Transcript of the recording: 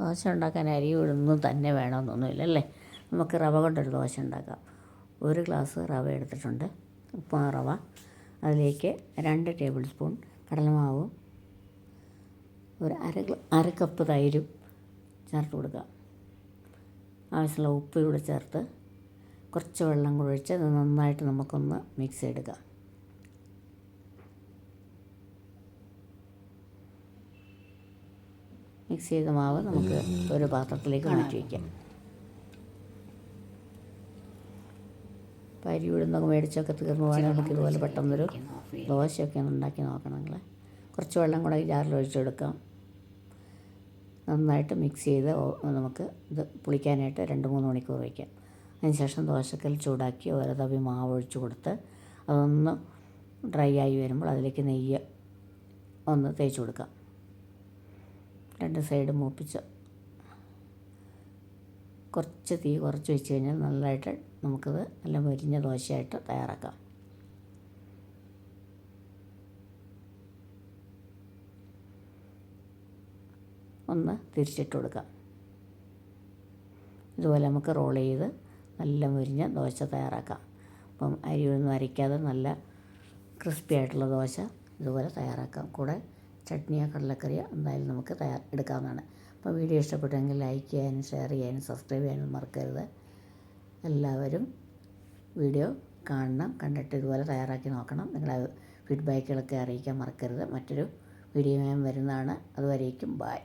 ദോശ ഉണ്ടാക്കാൻ അരി ഉഴുന്നും തന്നെ വേണമെന്നൊന്നുമില്ല അല്ലേ? നമുക്ക് റവ കൊണ്ടൊരു ദോശ ഉണ്ടാക്കാം. ഒരു ഗ്ലാസ് റവ എടുത്തിട്ടുണ്ട് ഉപ്പുമാ റവ. അതിലേക്ക് രണ്ട് ടേബിൾ സ്പൂൺ കടലമാവും ഒരു അര അര കപ്പ് തൈരും ചേർത്ത് കൊടുക്കുക. ആവശ്യമുള്ള ഉപ്പ് കൂടെ ചേർത്ത് കുറച്ച് വെള്ളം ഒഴിച്ച് അത് നന്നായിട്ട് നമുക്കൊന്ന് മിക്സ് ചെയ്തെടുക്കാം. മിക്സ് ചെയ്ത മാവ് നമുക്ക് ഒരു പാത്രത്തിലേക്ക് മാറ്റി വയ്ക്കാം. അരി ഉഴുന്നൊക്കെ മേടിച്ചൊക്കെ തീർന്നു പോകാൻ നമുക്ക് ഇതുപോലെ പെട്ടെന്നൊരു ദോശയൊക്കെ ഒന്ന് ഉണ്ടാക്കി നോക്കണം നിങ്ങൾ കുറച്ച് വെള്ളം കൂടെ ഈ ജാറിൽ ഒഴിച്ചെടുക്കാം നന്നായിട്ട് മിക്സ് ചെയ്ത് നമുക്ക് ഇത് പുളിക്കാനായിട്ട് രണ്ട് മൂന്ന് മണിക്കൂർ വയ്ക്കാം. അതിനുശേഷം ദോശക്കൽ ചൂടാക്കി ഓരോ തവി മാവ് ഒഴിച്ചു കൊടുത്ത് അതൊന്ന് ഡ്രൈ ആയി വരുമ്പോൾ അതിലേക്ക് നെയ്യ് ഒന്ന് തേച്ച് കൊടുക്കാം. രണ്ട് സൈഡ് മൂപ്പിച്ച് കുറച്ച് തീ കുറച്ച് വെച്ച് കഴിഞ്ഞാൽ നല്ലതായിട്ട് നമുക്കത് നല്ല മൊരിഞ്ഞ ദോശയായിട്ട് തയ്യാറാക്കാം. ഒന്ന് തിരിച്ചിട്ട് കൊടുക്കാം. ഇതുപോലെ നമുക്ക് റോൾ ചെയ്ത് നല്ല മുരിഞ്ഞ ദോശ തയ്യാറാക്കാം. അപ്പം അരിയൊന്നും അരയ്ക്കാതെ നല്ല ക്രിസ്പി ആയിട്ടുള്ള ദോശ ഇതുപോലെ തയ്യാറാക്കാം. കൂടെ ചട്നിയോ കടലക്കറിയോ എന്തായാലും നമുക്ക് തയ്യാർ എടുക്കാവുന്നതാണ്. അപ്പോൾ വീഡിയോ ഇഷ്ടപ്പെട്ടെങ്കിൽ ലൈക്ക് ചെയ്യാനും ഷെയർ ചെയ്യാനും സബ്സ്ക്രൈബ് ചെയ്യാനും മറക്കരുത്. എല്ലാവരും വീഡിയോ കാണണം കണ്ടിട്ട് ഇതുപോലെ തയ്യാറാക്കി നോക്കണം. നിങ്ങളുടെ ഫീഡ്ബാക്കുകളൊക്കെ അറിയിക്കാൻ മറക്കരുത്. മറ്റൊരു വീഡിയോയും വരുന്നതാണ്. അതുവരേക്കും ബായ്